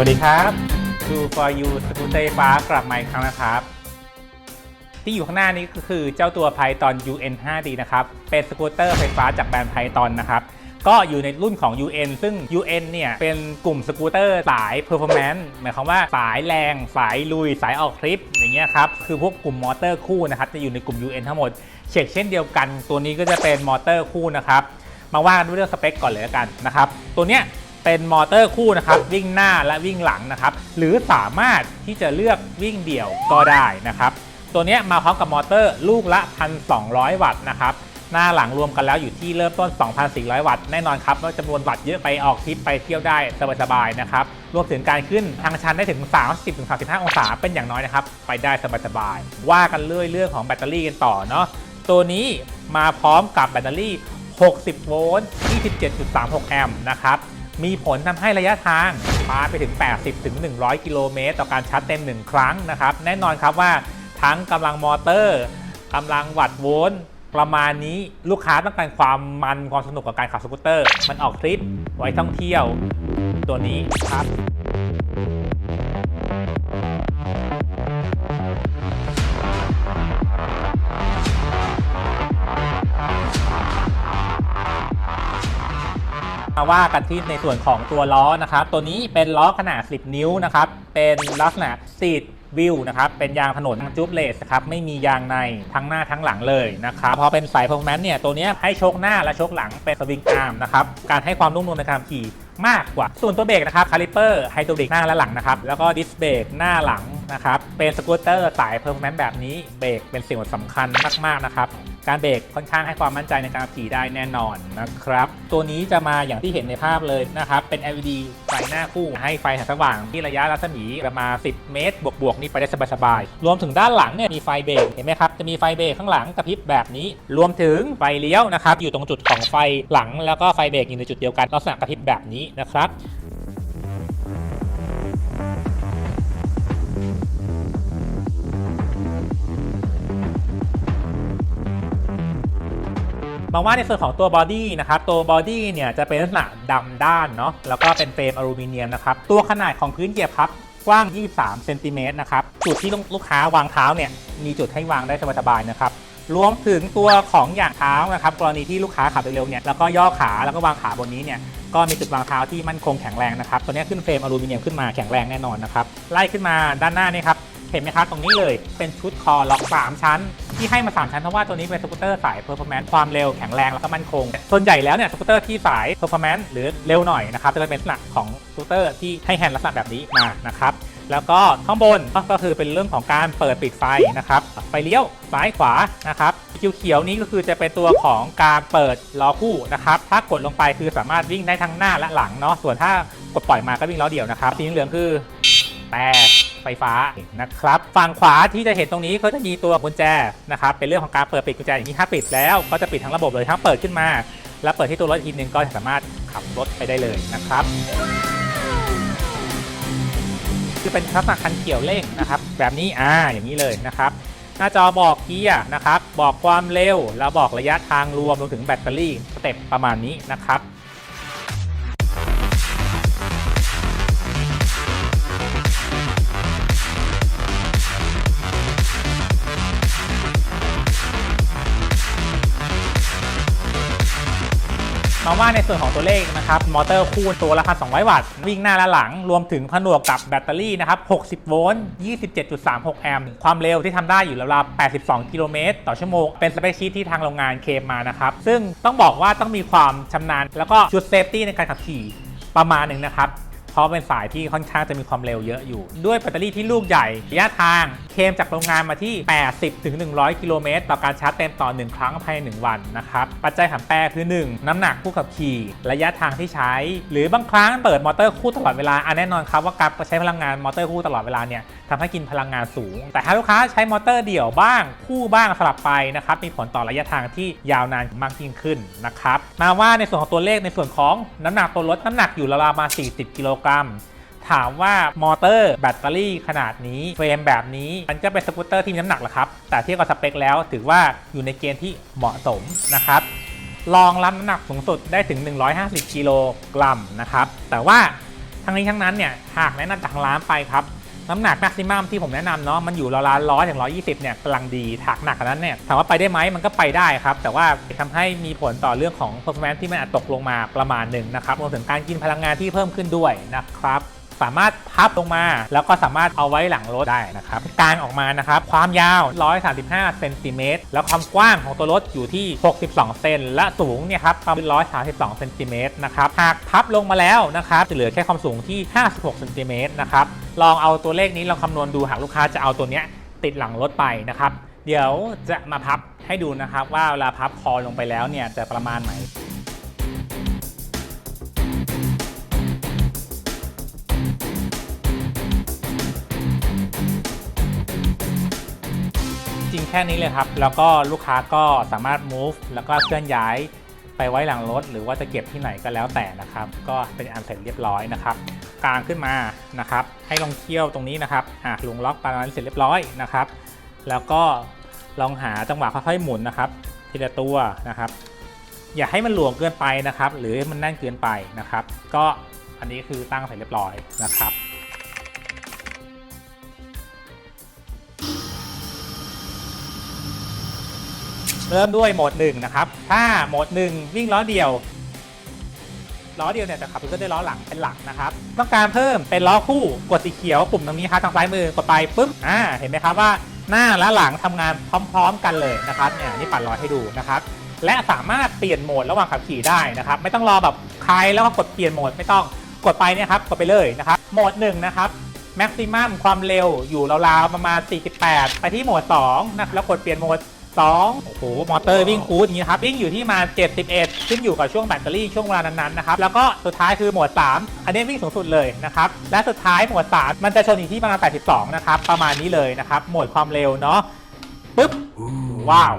วัสดีครับ Do for you สกูตเตอร์ไฟฟ้ากลับมาอีกครั้งนะครับ ที่อยู่ข้างหน้านี้ก็คือเจ้าตัว Python UN 5D นะครับ เป็นสกูตเตอร์ไฟฟ้าจากแบรนด์ Python นะครับก็อยู่ในรุ่นของ UN ซึ่ง UN เนี่ยเป็นกลุ่มสกูตเตอร์สาย performance หมายความว่าสายแรง สายลุย สายออกทริปอย่างเงี้ยครับ คือพวกกลุ่มมอเตอร์คู่นะครับ จะอยู่ในกลุ่ม UN ทั้งหมด เช็คเช่นเดียวกัน ตัวนี้ก็จะเป็นมอเตอร์คู่นะครับ มาว่ากันด้วยเรื่องสเปคก่อนเลยกันนะครับ ตัวเนี้ย เป็นมอเตอร์คู่นะครับวิ่งหน้าและวิ่งหลังนะครับ หรือสามารถที่จะเลือกวิ่งเดี่ยวก็ได้นะครับ ตัวนี้มาพร้อมกับมอเตอร์ลูกละ 1,200 วัตต์นะครับหน้าหลังรวมกันแล้วอยู่ที่เริ่มต้น 2,400 วัตต์ แน่นอนครับว่าจำนวนวัตต์เยอะไปออกทริปไปเที่ยวได้สบายๆนะครับ รวมถึงการขึ้นทางชันได้ถึง 30-35 องศาเป็นอย่างน้อยนะครับ ไปได้สบายๆ ว่ากันเรื่อยเรื่องของแบตเตอรี่กันต่อเนาะ ตัวนี้มาพร้อมกับแบตเตอรี่ 60 โวลต์ 27.36 แอมป์นะครับ มีผลทำให้ระยะทางปาไปถึง 80ถึง100กิโลเมตรต่อการชาร์จเต็ม 1 ครั้งนะครับ แน่นอนครับว่าทั้งกำลังมอเตอร์กำลังวัตต์โวลต์ประมาณนี้ลูกค้าต้องการความมันความสนุกกับการขับสกูตเตอร์ มันออกทริปไว้ท่องเที่ยวตัวนี้ครับ มาว่ากันที่ในส่วนของตัวล้อนะครับ ตัวนี้เป็นล้อขนาด 10 นิ้วนะครับ เป็นลักษณะซีดวิวนะครับ เป็นยางถนนจูบเลสครับ ไม่มียางในทั้งหน้าทั้งหลังเลยนะครับ พอเป็นสาย performance เนี่ย ตัวนี้ให้โชคหน้าและโชคหลังเป็นสวิงอาร์มนะครับ การให้ความนุ่มนวลในการขี่มากกว่า ส่วนตัวเบรกนะครับ คาลิเปอร์ไฮดรอลิกหน้าและหลังนะครับ แล้วก็ดิสเบรกหน้าหลังนะครับ เป็นสกูตเตอร์สาย performance แบบนี้ เบรกเป็นสิ่งสำคัญมากๆนะครับ การเบรกค่อนข้างให้ความมั่นใจในการขับขี่ได้แน่นอนนะครับ ตัวนี้จะมาอย่างที่เห็นในภาพเลยนะครับ เป็น LED ไฟหน้าคู่ให้ไฟสงสว่างที่ระยะรัศมีประมาณ 10 เมตร บวกๆนี่ไปได้สบายๆ รวมถึงด้านหลังเนี่ยมีไฟเบรกเห็นไหมครับ จะมีไฟเบรกข้างหลังกระพริบแบบนี้ รวมถึงไฟเลี้ยวนะครับ อยู่ตรงจุดของไฟหลังแล้วก็ไฟเบรกอยู่ในจุดเดียวกันลักษณะกระพริบแบบนี้นะครับ มาว่าในส่วนของตัวบอดี้นะครับตัวบอดี้เนี่ยจะเป็นลักษณะดำด้านเนาะแล้วก็เป็นเฟรมอลูมิเนียมนะครับตัวขนาดของพื้นเหยียบครับกว้าง 23เซนติเมตรนะครับจุดที่ลูกค้าวางเท้าเนี่ยมีจุดให้วางได้สบายๆนะครับรวมถึงตัวของอย่างเท้านะครับกรณีที่ลูกค้าขับเร็วๆเนี่ยแล้วก็ย่อขาแล้วก็วางขาบนนี้เนี่ยก็มีจุดวางเท้าที่มั่นคงแข็งแรงนะครับตัวนี้ขึ้นเฟรมอลูมิเนียมขึ้นมาแข็งแรงแน่นอนนะครับไล่ขึ้นมาด้านหน้านี่ครับ เห็นไหมครับตรงนี้เลยเป็นชุดคอล็อก 3 ชั้น ที่ให้มา 3 ชั้นเพราะว่าตัวนี้เป็นสกูตเตอร์สาย performance ความเร็วแข็งแรงแล้วก็มั่นคง ส่วนใหญ่แล้วเนี่ยสกูตเตอร์ที่สาย performance หรือเร็วหน่อยนะครับจะเป็นลักษณะของสกูตเตอร์ที่ให้แฮนด์ลักษณะแบบนี้มานะครับแล้วก็ข้างบนก็คือเป็นเรื่องของการเปิดปิดไฟนะครับไฟเลี้ยวซ้ายขวานะครับเขียวๆนี้ก็คือจะเป็นตัวของการเปิดล้อคู่นะครับถ้ากดลงไปคือสามารถวิ่งได้ทั้งหน้าและหลังเนาะส่วนถ้ากดปล่อยมาก็วิ่งล้อเดียวนะครับสีเหลืองคือแต่ ไฟฟ้านะครับฝั่งขวาที่จะเห็นตรงนี้ก็จะมีตัวกุญแจนะครับเป็นเรื่องของการเปิดปิดกุญแจอย่างนี้ถ้าปิดแล้วก็จะปิดทั้งระบบเลยทั้งเปิดขึ้นมา แล้วเปิดที่ตัวรถอีกทีนึงก็สามารถขับรถไปได้เลยนะครับคือเป็นลักษณะคันเขียวเร่งนะครับแบบนี้อ่าอย่างนี้เลยนะครับหน้าจอบอกเกียร์นะครับบอกความเร็วแล้วบอกระยะทางรวมรวมถึงแบตเตอรี่สเต็ปประมาณนี้นะครับ มาว่าในส่วนของตัวเลขนะครับมอเตอร์คู่ตัวละ1,200วัตต์ วิ่งหน้าและหลัง รวมถึงผนวกกับแบตเตอรี่นะครับ 60 โวลต์ 27.36 แอมป์ ความเร็วที่ทำได้อยู่ราวๆ82 กิโลเมตรต่อชั่วโมง เป็นสเปคชีทที่ทางโรงงานเคมมานะครับ ซึ่งต้องบอกว่าต้องมีความชำนาญ แล้วก็ชุดเซฟตี้ในการขับขี่ประมาณหนึ่งนะครับ ราะเป็นสายที่ค่อนข้างจะมีความเร็วเยอะอยู่ ด้วยแบตเตอรี่ที่ลูกใหญ่ระยะทางเคมจากโรงงานมาที่ 80ถึง100 กิโลเมตร ต่อการชาร์จเต็มต่อ 1 ครั้งภายใน 1 วันนะครับ ปัจจัยผันแปรคือ 1 น้ำหนักผู้ขับขี่ ระยะทางที่ใช้ หรือบางครั้งเปิดมอเตอร์คู่ตลอดเวลาอันแน่นอนครับว่าการใช้พลังงานมอเตอร์คู่ตลอดเวลาเนี่ย ทำให้กินพลังงานสูง แต่ถ้าลูกค้าใช้มอเตอร์เดี่ยวบ้าง คู่บ้างสลับไปนะครับ มีผลต่อระยะทางที่ยาวนานมากยิ่งขึ้นนะครับ มาว่าในส่วนของตัวเลขในส่วนของน้ำหนักตัวรถน้ำหนักอยู่ราวๆมา 40 กิโลกรัมถามว่ามอเตอร์แบตเตอรี่ขนาดนี้เฟรมแบบนี้มันก็เป็นสกูตเตอร์ที่มีน้ำหนักแหละครับ แต่เทียบกับสเปคแล้วถือว่าอยู่ในเกณฑ์ที่เหมาะสมนะครับรองรับน้ำหนักสูงสุดได้ถึง 150 กิโลกรัมนะครับแต่ว่าทั้งนี้ทั้งนั้นเนี่ยหากแนะนำจากทางร้านไปครับ น้ำหนักแม็กซิมัมที่ผมแนะนำเนาะมันอยู่ราวๆร้อยถึงร้อยยี่สิบเนี่ยกำลังดีถักหนักกว่านั้นเนี่ยถามว่าไปได้ไหมมันก็ไปได้ครับ แต่ว่าทำให้มีผลต่อเรื่องของ performance ที่มันอาจตกลงมาประมาณหนึ่งนะครับรวมถึงการกินพลังงานที่เพิ่มขึ้นด้วยนะครับ สามารถพับลงมา แล้วก็สามารถเอาไว้หลังรถได้นะครับกางออกมานะครับความยาว 135เซนติเมตรแล้วความกว้างของตัวรถอยู่ที่ 62 เซนและสูงเนี่ยครับประมาณ132เซนติเมตรนะครับหากพับลงมาแล้วนะครับจะเหลือแค่ความสูงที่ 56เซนติเมตรนะครับลองเอาตัวเลขนี้ลองคำนวณดูหากลูกค้าจะเอาตัวเนี้ยติดหลังรถไปนะครับเดี๋ยวจะมาพับให้ดูนะครับว่าเวลาพับคอลงไปแล้วเนี่ยจะประมาณไหน ริงแค่นี้เลยครับ แล้วก็ลูกค้าก็สามารถ move แล้วก็เคลื่อนย้ายไปไว้หลังรถ หรือว่าจะเก็บที่ไหนก็แล้วแต่นะครับ ก็เป็นอันเสร็จเรียบร้อยนะครับกลางขึ้นมานะครับ ให้ลองเคี่ยวตรงนี้นะครับอะลงล็อกปลานั้นเสร็จเรียบร้อยนะครับ แล้วก็ลองหาจังหวะค่อยๆหมุนนะครับทีละตัวนะครับ อย่าให้มันหลวมเกินไปนะครับ หรือมันแน่นเกินไปนะครับ ก็อันนี้คือตั้งเสร็จเรียบร้อยนะครับ เริ่มด้วยโหมดหนึ่งนะครับ ถ้าโหมดหนึ่งวิ่งล้อเดียว ล้อเดียวเนี่ยจะขับเคลื่อนด้วยล้อหลังเป็นหลักนะครับ ต้องการเพิ่มเป็นล้อคู่กดสีเขียวปุ่มตรงนี้ครับทางซ้ายมือกดไปปุ๊บอ่าเห็นไหมครับว่าหน้าและหลังทำงานพร้อม ๆ กันเลยนะครับเนี่ยนี่ปัดล้อให้ดูนะครับและสามารถเปลี่ยนโหมดระหว่างขับขี่ได้นะครับ ไม่ต้องรอแบบใครแล้วก็กดเปลี่ยนโหมดไม่ต้องกดไปเนี่ยครับกดไปเลยนะครับโหมดหนึ่งนะครับแม็กซิมัมความเร็วอยู่ราวๆประมาณ 48 ไปที่โหมด2นะครับแล้วกดเปลี่ยนโหมด 2โอ้โหมอเตอร์วิ่งคูดอย่างนี้ครับวิ่งอยู่ที่มา 71 ขึ้นอยู่กับช่วงแบตเตอรี่ช่วงเวลานั้นๆนะครับแล้วก็สุดท้ายคือโหมด3 อันนี้วิ่งสูงสุดเลยนะครับและสุดท้ายโหมด3 มันจะชนอยู่ที่ประมาณ 82 นะครับประมาณนี้เลยนะครับโหมดความเร็วเนาะปึ๊บว้าว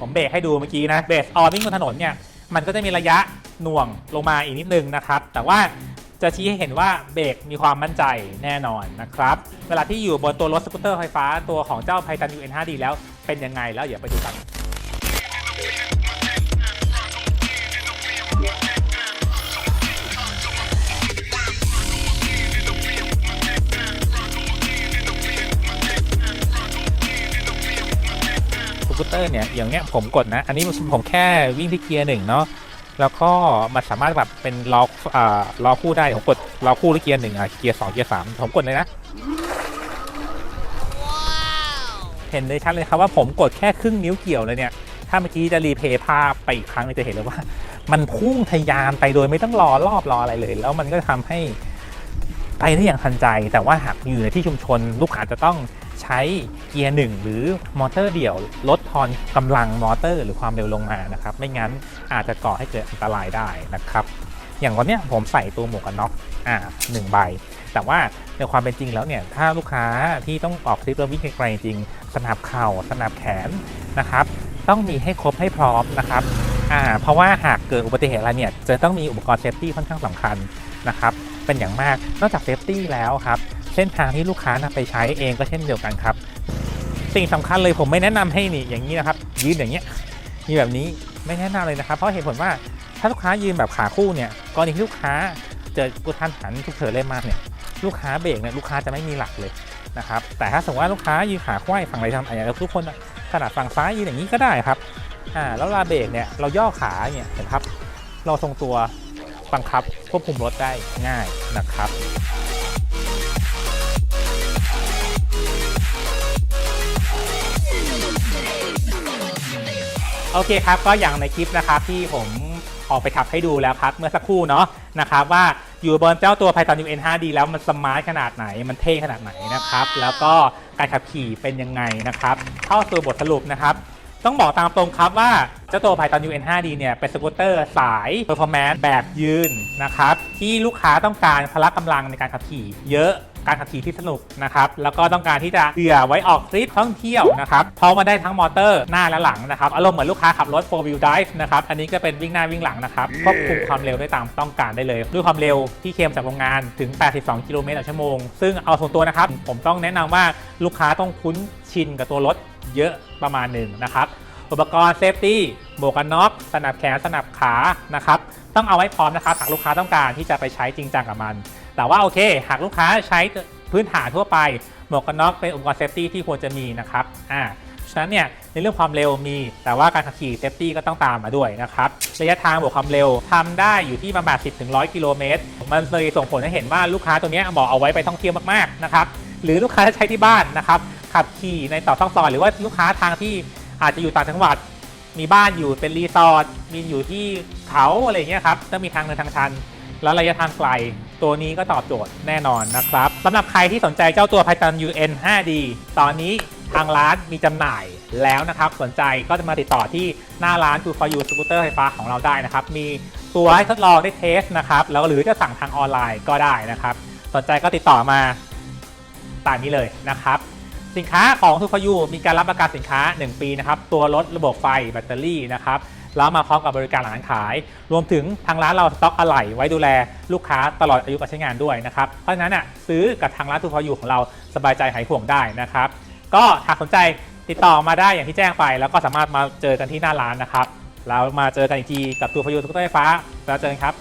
ผมเบรกให้ดูเมื่อกี้นะเบสออนวิ่งบนถนนเนี่ยมันก็จะมีระยะหน่วงลงมาอีกนิดนึงนะครับแต่ว่าจะชี้ให้เห็นว่าเบรกมีความมั่นใจแน่นอนนะครับ เวลาที่อยู่บนตัวรถสกูตเตอร์ไฟฟ้าตัวของเจ้า Python UN 5D แล้ว เป็นยังไงแล้วเดี๋ยวไปดูกันสกูตเตอร์เนี่ยอย่างเนี้ยผมกดนะ อันนี้ผมแค่วิ่งที่เกียร์หนึ่งเนาะแล้วก็มันสามารถแบบเป็นล้ออ่าล้อคู่ได้ผมกดล้อคู่หรือเกียร์หนึ่งอะเกียร์สองเกียร์สามผมกดเลยนะ เห็นเลยชัดเลยครับว่าผมกดแค่ครึ่งนิ้วเกี่ยวเลยเนี่ย ถ้าเมื่อกี้จะรีเพย์ภาพไปอีกครั้งเนี่ยจะเห็นเลยว่า มันพุ่งทะยานไปโดยไม่ต้องรอรอบรออะไรเลย แล้วมันก็ทำให้ไปได้อย่างทันใจ แต่ว่าหากอยู่ในที่ชุมชน ลูกค้าจะต้องใช้เกียร์หนึ่งหรือมอเตอร์เดี่ยว ลดทอนกำลังมอเตอร์ หรือความเร็วลงมานะครับ ไม่งั้นอาจจะก่อให้เกิดอันตรายได้นะครับ อย่างวันนี้ผมใส่ตัวหมวกกันน็อกอ่าหนึ่งใบ แต่ว่าในความเป็นจริงแล้วเนี่ยถ้าลูกค้าที่ต้องออกทริปแล้ววิ่งไกลจริง สนับเข่าสนับแขนนะครับต้องมีให้ครบให้พร้อมนะครับอ่าเพราะว่าหากเกิดอุบัติเหตุอะไรเนี่ยจะต้องมีอุปกรณ์เซฟตี้ค่อนข้างสำคัญนะครับเป็นอย่างมากนอกจากเซฟตี้แล้วครับเส้นทางที่ลูกค้านำไปใช้เองก็เช่นเดียวกันครับ สิ่งสำคัญเลยผมไม่แนะนำให้นี่อย่างนี้นะครับ ยืนอย่างเงี้ยมีแบบนี้ไม่แนะนำเลยนะครับ เพราะเหตุผลว่าถ้าลูกค้ายืนแบบขาคู่เนี่ยกรณีที่ลูกค้าเจอกระทันหันฉุกเฉินเล่นมากเนี่ย ลูกค้าเบรกเนี่ยลูกค้าจะไม่มีหลักเลยนะครับแต่ถ้าสมมติว่าลูกค้ายืนขาควายฝั่งไหนทำอะไรทุกคนขนาดฝั่งซ้ายยืนอย่างนี้ก็ได้ครับอ่าแล้วเวลาเบรกเนี่ยเราย่อขาเนี่ยเห็นครับ เราทรงตัวบังคับควบคุมรถได้ง่ายนะครับโอเคครับก็อย่างในคลิปนะครับที่ผมออกไปขับให้ดูแล้วครับเมื่อสักครู่เนาะนะครับว่า อยู่บนเจ้าตัว Python UN 5D แล้วมันสมาร์ทขนาดไหน มันเท่ขนาดไหนนะครับ แล้วก็การขับขี่เป็นยังไงนะครับ เข้าสู่บทสรุปนะครับ ต้องบอกตามตรงครับว่าเจ้าตัว Python UN 5D เนี่ยเป็นสกูตเตอร์สาย performance แบบยืนนะครับ ที่ลูกค้าต้องการพละกำลังในการขับขี่เยอะ การขับขี่ที่สนุกนะครับแล้วก็ต้องการที่จะเผื่อไว้ออกทริปท่องเที่ยวนะครับเพราะมาได้ทั้งมอเตอร์หน้าและหลังนะครับอารมณ์เหมือนลูกค้าขับรถ4 wheel drive นะครับอันนี้ก็เป็นวิ่งหน้าวิ่งหลังนะครับควบคุมความเร็วได้ตามต้องการได้เลย ด้วยความเร็วที่เคลมจากโรงงานถึง 82 กิโลเมตรต่อชั่วโมง ซึ่งเอาส่วนตัวนะครับผมต้องแนะนำว่าลูกค้าต้องคุ้นชินกับตัวรถเยอะประมาณหนึ่งนะครับอุปกรณ์เซฟตี้หมวกกันน็อกสนับแขนสนับขานะครับต้องเอาไว้พร้อมนะครับหากลูกค้าต้องการที่จะไปใช้จริงจังกับมัน แต่ว่าโอเค หากลูกค้าใช้พื้นฐานทั่วไป หมวกกันน็อกเป็นอุปกรณ์เซฟตี้ที่ควรจะมีนะครับอ่าฉะนั้นเนี่ยในเรื่องความเร็วมี แต่ว่าการขับขี่เซฟตี้ก็ต้องตามมาด้วยนะครับระยะทางบวกความเร็วทำได้อยู่ที่ประมาณ 10 ถึง 100 กิโลเมตร มันเลยส่งผลให้เห็นว่าลูกค้าตัวนี้เหมาะเอาไว้ไปท่องเที่ยวมากๆนะครับหรือลูกค้าใช้ที่บ้านนะครับขับขี่ในต่อท่องซอยหรือว่าลูกค้าทางที่อาจจะอยู่ต่างจังหวัด มีบ้านอยู่เป็นรีสอร์ทมีอยู่ที่เขาอะไรเงี้ยครับต้องมีทางเดินทางชัน แล้วระยะทางไกล ตัวนี้ก็ตอบโจทย์แน่นอนนะครับสำหรับใครที่สนใจเจ้าตัว Python UN 5D ตอนนี้ทางร้านมีจำหน่ายแล้วนะครับ สนใจก็จะมาติดต่อที่หน้าร้าน True for You สกูตเตอร์ไฟฟ้าของเราได้นะครับ มีตัวให้ทดลองได้เทสนะครับแล้วหรือจะสั่งทางออนไลน์ก็ได้นะครับ สนใจก็ติดต่อมาตามนี้เลยนะครับ สินค้าของ True for You มีการรับประกันสินค้า 1 ปีนะครับ ตัวรถระบบไฟแบตเตอรี่นะครับ แล้วมาพร้อมกับบริการหลังการขาย รวมถึงทางร้านเราสต็อกอะไหล่ไว้ดูแลลูกค้าตลอดอายุการใช้งานด้วยนะครับ เพราะฉะนั้นอะซื้อกับทางร้านทูพอยูของเราสบายใจหายห่วงได้นะครับ ก็หากสนใจติดต่อมาได้อย่างที่แจ้งไป แล้วก็สามารถมาเจอกันที่หน้าร้านนะครับแล้วมาเจอกันอีกทีกับทูพอยูทุกต้นไฟฟ้าแล้วเจอกันครับ